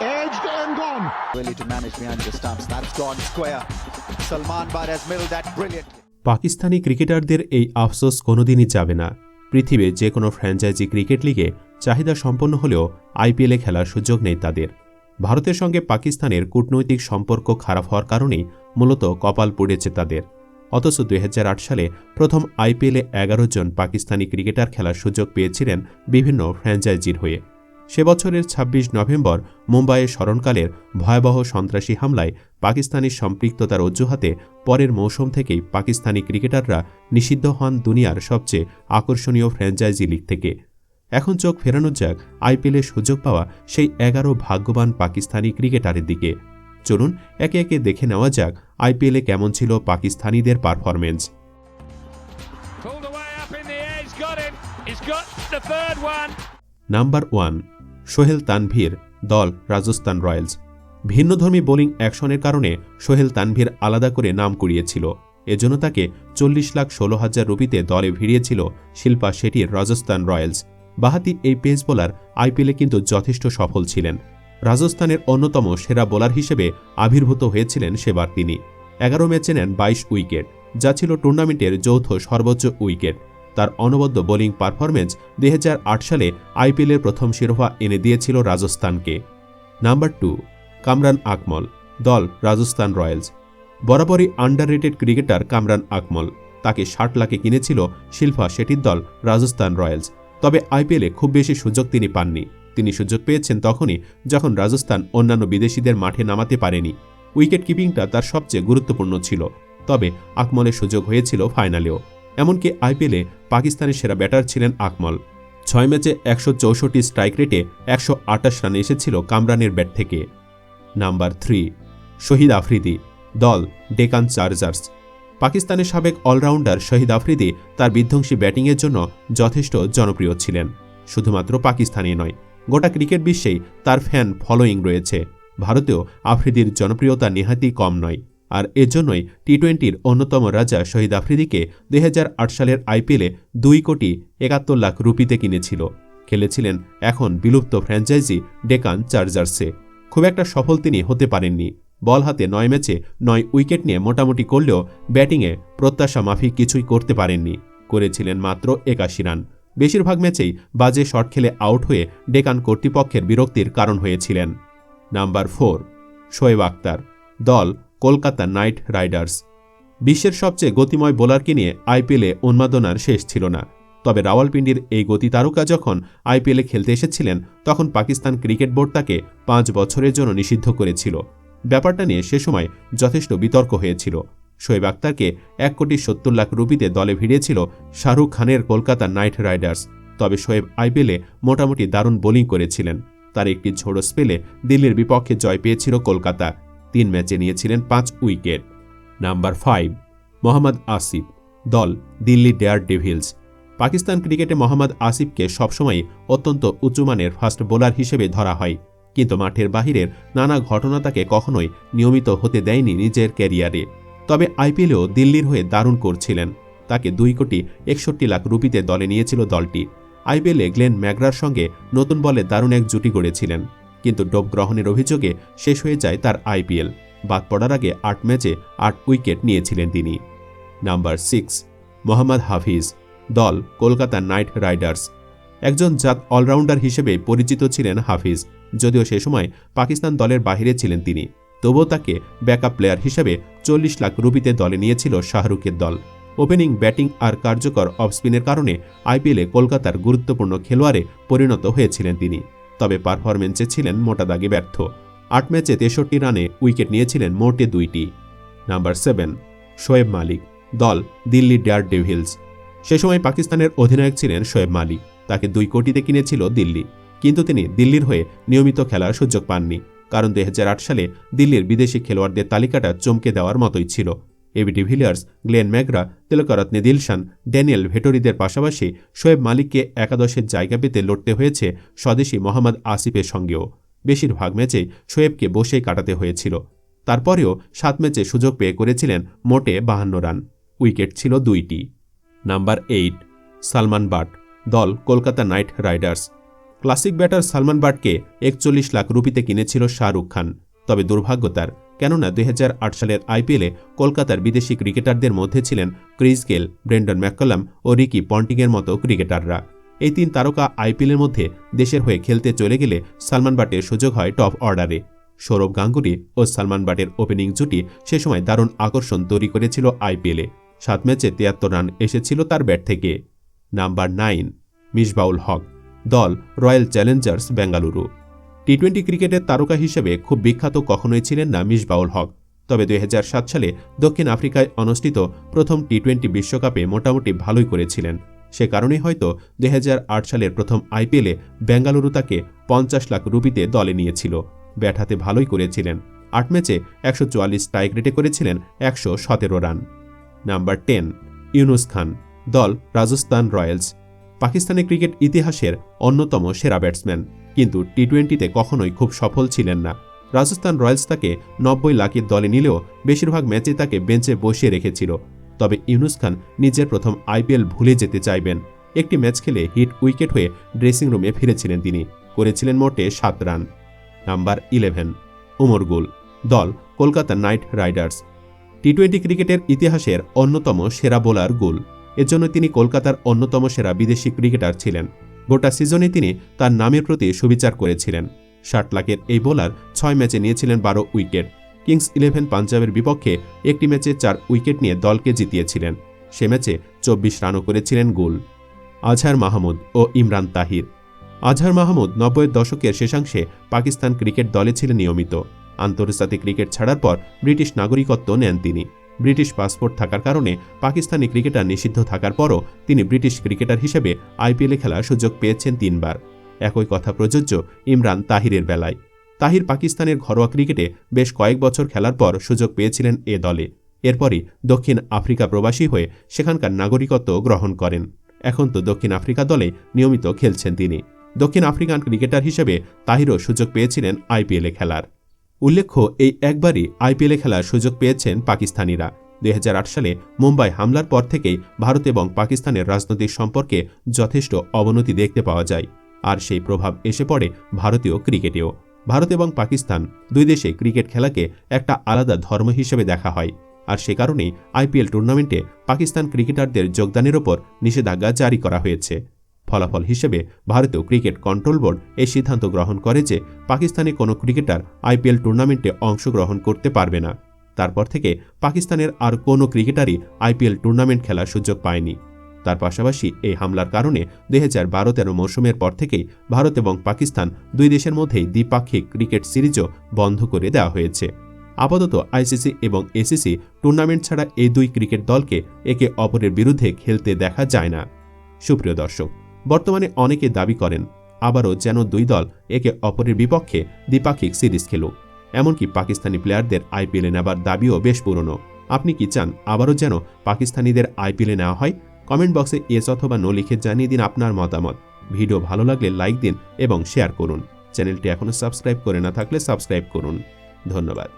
Edged and gone. Really to manage behind the stumps. That's gone square. Salman Bar has milled that brilliantly. Pakistani ক্রিকেটারদের এই আফসোস কোনোদিনই যাবে না পৃথিবীর যে কোনো ফ্র্যাঞ্চাইজি ক্রিকেট লিগে চাহিদা সম্পন্ন হলেও আইপিএলে খেলার সুযোগ নেই তাদের ভারতের সঙ্গে পাকিস্তানের কূটনৈতিক সম্পর্ক খারাপ হওয়ার কারণেই মূলত কপাল পড়েছে তাদের অথচ দুই হাজার আট সালে প্রথম আইপিএলে এগারো জন পাকিস্তানি ক্রিকেটার খেলার সুযোগ পেয়েছিলেন বিভিন্ন ফ্র্যাঞ্চাইজির হয়ে সে বছরের ২৬ নভেম্বর মুম্বাইয়ে স্মরণকালের ভয়াবহ সন্ত্রাসী হামলায় পাকিস্তানি সম্পৃক্ততার অজুহাতে পরের মৌসুম থেকেই পাকিস্তানি ক্রিকেটাররা নিষিদ্ধ হন দুনিয়ার সবচেয়ে আকর্ষণীয় ফ্র্যাঞ্চাইজি লিগ থেকে। এখন চোখ ফেরানো যাক আইপিএলে সুযোগ পাওয়া সেই এগারো ভাগ্যবান পাকিস্তানি ক্রিকেটারের দিকে। চলুন একে একে দেখে নেওয়া যাক আইপিএলে কেমন ছিল পাকিস্তানিদের performance. Number one. Sohail Tanvir, দল রাজস্থান রয়্যালস। ভিন্নধর্মী বোলিং অ্যাকশনের কারণে সোহেল তানভীর আলাদা করে নাম কুড়িয়েছিল। এজন্য তাকে চল্লিশ লাখ ষোলো হাজার রুপিতে দলে ভিড়িয়েছিল শিল্পা শেঠির রাজস্থান রয়্যালস। বাহাতি এই পেস বোলার আইপিএলে কিন্তু যথেষ্ট সফল ছিলেন। রাজস্থানের অন্যতম সেরা বোলার হিসেবে আবির্ভূত হয়েছিলেন সেবার তিনি। এগারো ম্যাচে নেন বাইশ উইকেট, যা ছিল টুর্নামেন্টের যৌথ সর্বোচ্চ উইকেট। তার অনবদ্য বোলিং পারফরমেন্স দুই হাজার আট সালে আইপিএলের প্রথম শিরোপা এনে দিয়েছিল রাজস্থানকে। নাম্বার টু, কামরান আকমল, দল রাজস্থান রয়্যালস। বরাবরই আন্ডাররেটেড ক্রিকেটার কামরান আকমল। তাকে ষাট লাখে কিনেছিল শিল্পা শেঠির দল রাজস্থান রয়্যালস। তবে আইপিএলে খুব বেশি সুযোগ তিনি পাননি। তিনি সুযোগ পেয়েছেন তখনই যখন রাজস্থান অন্যান্য বিদেশিদের মাঠে নামাতে পারেনি। উইকেট কিপিংটা তার সবচেয়ে গুরুত্বপূর্ণ ছিল। তবে আকমলের সুযোগ হয়েছিল ফাইনালেও। এমনকি আইপিএলে পাকিস্তানের সেরা ব্যাটার ছিলেন আকমল। ছয় ম্যাচে একশো চৌষট্টি স্ট্রাইক রেটে একশো আটাশ রানে এসেছিল কামরানের ব্যাট থেকে। নাম্বার থ্রি, শহীদ আফ্রিদি, দল ডেকান চার্জার্স। পাকিস্তানের সাবেক অলরাউন্ডার শহীদ আফ্রিদি তার বিধ্বংসী ব্যাটিংয়ের জন্য যথেষ্ট জনপ্রিয় ছিলেন। শুধুমাত্র পাকিস্তানে নয়, গোটা ক্রিকেট বিশ্বেই তার ফ্যান ফলোয়িং রয়েছে। ভারতেও আফ্রিদির জনপ্রিয়তা নেহাতি কম নয়। আর এজন্যই টি টোয়েন্টির অন্যতম রাজা শহীদ আফ্রিদিকে দুই হাজার আট সালের আইপিএলে দুই কোটি একাত্তর লাখ রুপিতে কিনেছিল। খেলেছিলেন এখন বিলুপ্ত ফ্র্যাঞ্চাইজি ডেকান চার্জার্সে। খুব একটা সফল তিনি হতে পারেননি। বল হাতে নয় ম্যাচে নয় উইকেট নিয়ে মোটামুটি করলেও ব্যাটিংয়ে প্রত্যাশা মাফিক কিছুই করতে পারেননি। করেছিলেন মাত্র একাশি রান। বেশিরভাগ ম্যাচেই বাজে শট খেলে আউট হয়ে ডেকান কর্তৃপক্ষের বিরক্তির কারণ হয়েছিলেন। নাম্বার ফোর, শোয়েব আক্তার দল কলকাতা নাইট রাইডার্স। বিশ্বের সবচেয়ে গতিময় বোলারকে নিয়ে আইপিএলে উন্মাদনার শেষ ছিল না। তবে রাওয়ালপিন্ডির এই গতি তারকা যখন আইপিএলে খেলতে এসেছিলেন, তখন পাকিস্তান ক্রিকেট বোর্ড তাকে পাঁচ বছরের জন্য নিষিদ্ধ করেছিল। ব্যাপারটা নিয়ে সে সময় যথেষ্ট বিতর্ক হয়েছিল। শোয়েব আক্তারকে এক কোটি সত্তর লাখ রুপিতে দলে ভিড়িয়েছিল শাহরুখ খানের কলকাতা নাইট রাইডার্স। তবে শোয়েব আইপিএলে মোটামুটি দারুণ বোলিং করেছিলেন। তার একটি ঝোড়ো স্পেলে দিল্লির বিপক্ষে জয় পেয়েছিল কলকাতা। তিন ম্যাচে নিয়েছিলেন পাঁচ wicket. Number five, Mohammad Asif. দল দিল্লি ডেয়ার ডেভিলস। পাকিস্তান ক্রিকেটে মোহাম্মদ আসিফকে সবসময় অত্যন্ত উঁচুমানের ফাস্ট বোলার হিসেবে ধরা হয়। কিন্তু মাঠের বাহিরের নানা ঘটনা তাকে কখনোই নিয়মিত হতে দেয়নি নিজের ক্যারিয়ারে। তবে আইপিএলেও দিল্লির হয়ে দারুণ করছিলেন। তাকে দুই কোটি একষট্টি লাখ রুপিতে দলে নিয়েছিল দলটি। আইপিএলে গ্লেন ম্যাগরার সঙ্গে নতুন বলে দারুণ এক জুটি গড়েছিলেন। কিন্তু ডোপ গ্রহণের অভিযোগে শেষ হয়ে যায় তার আইপিএল। বাদ পড়ার আগে আট ম্যাচে আট উইকেট নিয়েছিলেন তিনি। নাম্বার সিক্স, মোহাম্মদ হাফিজ, দল কলকাতা নাইট রাইডার্স। একজন জাত অলরাউন্ডার হিসেবে পরিচিত ছিলেন হাফিজ, যদিও সে সময় পাকিস্তান দলের বাহিরে ছিলেন তিনি। তবুও তাকে ব্যাকআপ প্লেয়ার হিসেবে চল্লিশ লাখ রুপিতে দলে নিয়েছিল শাহরুখের দল। ওপেনিং, ব্যাটিং আর কার্যকর অফ স্পিনের কারণে আইপিএলে কলকাতার গুরুত্বপূর্ণ খেলোয়াড়ে পরিণত হয়েছিলেন তিনি। তবে পারফরমেন্সে ছিলেন মোটা দাগে ব্যর্থ। আট ম্যাচে তেষট্টি রানে উইকেট নিয়েছিলেন মোটে দুইটি। নাম্বার সেভেন, শোয়েব মালিক, দল দিল্লি ডেয়ার ডেভিলস সে সময় পাকিস্তানের অধিনায়ক ছিলেন শোয়েব মালিক। তাকে দুই কোটিতে কিনেছিল দিল্লি। কিন্তু তিনি দিল্লির হয়ে নিয়মিত খেলার সুযোগ পাননি। কারণ দুই হাজার আট সালে দিল্লির বিদেশি খেলোয়াড়দের তালিকাটা চমকে দেওয়ার মতোই ছিল। AB de Villiers Glenn McGrath Tillakaratne Dilshan, Daniel ভেটোরিদের পাশাপাশি শোয়েব মালিককে একাদশের জায়গা পেতে লড়তে হয়েছে স্বদেশি মোহাম্মদ আসিফের সঙ্গেও। বেশিরভাগ ম্যাচে শোয়েবকে বসেই কাটাতে হয়েছিল। তারপরেও সাত ম্যাচে সুযোগ পেয়ে করেছিলেন মোটে বাহান্ন রান। উইকেট ছিল দুইটি। নাম্বার এইট, সালমান বাট, দল Kolkata Knight Riders. Classic batter Salman বাটকে একচল্লিশ লাখ রুপিতে কিনেছিল শাহরুখ খান। তবে দুর্ভাগ্য তার। কেননা দুই হাজার আট সালের আইপিএলে কলকাতার বিদেশি ক্রিকেটারদের মধ্যে ছিলেন ক্রিস গেল, ব্রেন্ডন ম্যাককলাম ও রিকি পন্টিংয়ের মতো ক্রিকেটাররা। এই তিন তারকা আইপিএলের মধ্যে দেশের হয়ে খেলতে চলে গেলে সালমান বাটের সুযোগ হয় টপ অর্ডারে। সৌরভ গাঙ্গুলি ও সালমান বাটের ওপেনিং জুটি সে সময় দারুণ আকর্ষণ তৈরি করেছিল আইপিএলে। সাত ম্যাচে তিয়াত্তর রান এসেছিল তার ব্যাট থেকে। নাম্বার নাইন মিসবাউল হক, দল Royal Challengers, Bengaluru. T twenty ক্রিকেটের তারকা হিসেবে খুব বিখ্যাত কখনোই ছিলেন না মিসবাউল হক। তবে দুই হাজার সাত সালে দক্ষিণ আফ্রিকায় অনুষ্ঠিত প্রথম টি টোয়েন্টি বিশ্বকাপে মোটামুটি ভালোই করেছিলেন। সে কারণেই হয়তো দুই সালের প্রথম আইপিএলে বেঙ্গালুরু তাকে পঞ্চাশ লাখ রুপিতে দলে নিয়েছিল। ব্যাট হাতে ভালোই করেছিলেন। আট ম্যাচে একশো চুয়াল্লিশ স্ট্রাইক রেটে করেছিলেন একশো সতেরো run. Number ten, Younis Khan, দল রাজস্থান রয়্যালস। পাকিস্তানের ক্রিকেট ইতিহাসের অন্যতম সেরা ব্যাটসম্যান। কিন্তু টি টোয়েন্টিতে কখনোই খুব সফল ছিলেন না। রাজস্থান রয়্যালস তাকে নব্বই লাখের দলে নিলেও বেশিরভাগ ম্যাচে তাকে বেঞ্চে বসিয়ে রেখেছিল। তবে ইউনুস খান নিজের প্রথম আইপিএল ভুলে যেতে চাইবেন। একটি ম্যাচ খেলে হিট উইকেট হয়ে ড্রেসিং রুমে ফিরেছিলেন তিনি। করেছিলেন মোটে সাত run. Number eleven Umar Gul, দল Kolkata Knight Riders. T twenty ক্রিকেটের ইতিহাসের অন্যতম সেরা বোলার গুল। এজন্য তিনি কলকাতার অন্যতম সেরা বিদেশি ক্রিকেটার ছিলেন। গোটা সিজনে তিনি তার নামের প্রতি সুবিচার করেছিলেন। ষাট লাখের এই বোলার ছয় ম্যাচে নিয়েছিলেন বারো উইকেট। কিংস ইলেভেন পাঞ্জাবের বিপক্ষে একটি ম্যাচে চার উইকেট নিয়ে দলকে জিতিয়েছিলেন। সে ম্যাচে চব্বিশ রানও করেছিলেন গুল। আজহার মাহমুদ ও ইমরান তাহির। আজহার মাহমুদ নব্বইয়ের দশকের শেষাংশে পাকিস্তান ক্রিকেট দলে ছিলেন নিয়মিত। আন্তর্জাতিক ক্রিকেট ছাড়ার পর ব্রিটিশ নাগরিকত্ব নেন তিনি। ব্রিটিশ পাসপোর্ট থাকার কারণে পাকিস্তানি ক্রিকেটার নিষিদ্ধ থাকার পরও তিনি ব্রিটিশ ক্রিকেটার হিসেবে আইপিএলে খেলার সুযোগ পেয়েছেন তিনবার। একই কথা প্রযোজ্য ইমরান তাহিরের বেলায়। তাহির পাকিস্তানের ঘরোয়া ক্রিকেটে বেশ কয়েক বছর খেলার পর সুযোগ পেয়েছিলেন এ দলে। এরপরই দক্ষিণ আফ্রিকা প্রবাসী হয়ে সেখানকার নাগরিকত্ব গ্রহণ করেন। এখন তো দক্ষিণ আফ্রিকা দলে নিয়মিত খেলছেন তিনি। দক্ষিণ আফ্রিকান ক্রিকেটার হিসেবে তাহিরও সুযোগ পেয়েছিলেন আইপিএলে খেলার। উল্লেখ্য, এই একবারই আইপিএলে খেলার সুযোগ পেয়েছেন পাকিস্তানিরা। দুই হাজার আট সালে মুম্বাই হামলার পর থেকেই ভারত এবং পাকিস্তানের রাজনৈতিক সম্পর্কে যথেষ্ট অবনতি দেখতে পাওয়া যায়। আর সেই প্রভাব এসে পড়ে ভারতীয় ক্রিকেটেও। ভারত এবং পাকিস্তান দুই দেশে ক্রিকেট খেলাকে একটা আলাদা ধর্ম হিসেবে দেখা হয়। আর সে কারণেই আইপিএল টুর্নামেন্টে পাকিস্তান ক্রিকেটারদের যোগদানের ওপর নিষেধাজ্ঞা জারি করা হয়েছে। ফলাফল হিসেবে ভারতীয় ক্রিকেট কন্ট্রোল বোর্ড এই সিদ্ধান্ত গ্রহণ করে যে পাকিস্তানি কোনো ক্রিকেটার আইপিএল টুর্নামেন্টে অংশগ্রহণ করতে পারবে না। তারপর থেকে পাকিস্তানের আর কোনো ক্রিকেটারই আইপিএল টুর্নামেন্ট খেলার সুযোগ পায়নি। তার পাশাপাশি এই হামলার কারণে দুই হাজার বারো তেরো মৌসুমের পর থেকেই ভারত এবং পাকিস্তান দুই দেশের মধ্যেই দ্বিপাক্ষিক ক্রিকেট সিরিজও বন্ধ করে দেওয়া হয়েছে। আপাতত আইসিসি এবং এসিসি টুর্নামেন্ট ছাড়া এই দুই ক্রিকেট দলকে একে অপরের বিরুদ্ধে খেলতে দেখা যায় না। সুপ্রিয় দর্শক বর্তমানে অনেকে দাবি করেন, আবারও যেন দুই দল একে অপরের বিপক্ষে দ্বিপাক্ষিক সিরিজ খেলুক এমনকি পাকিস্তানি প্লেয়ারদের আইপিএলে নেবার দাবিও বেশ পুরনো। আপনি কি চান আবারও যেন পাকিস্তানিদের আইপিএলে নেওয়া হয়? কমেন্ট বক্সে এস অথবা নো লিখে জানিয়ে দিন আপনার মতামত। ভিডিও ভালো লাগলে লাইক দিন এবং শেয়ার করুন। চ্যানেলটি এখনও সাবস্ক্রাইব করে না থাকলে সাবস্ক্রাইব করুন। ধন্যবাদ।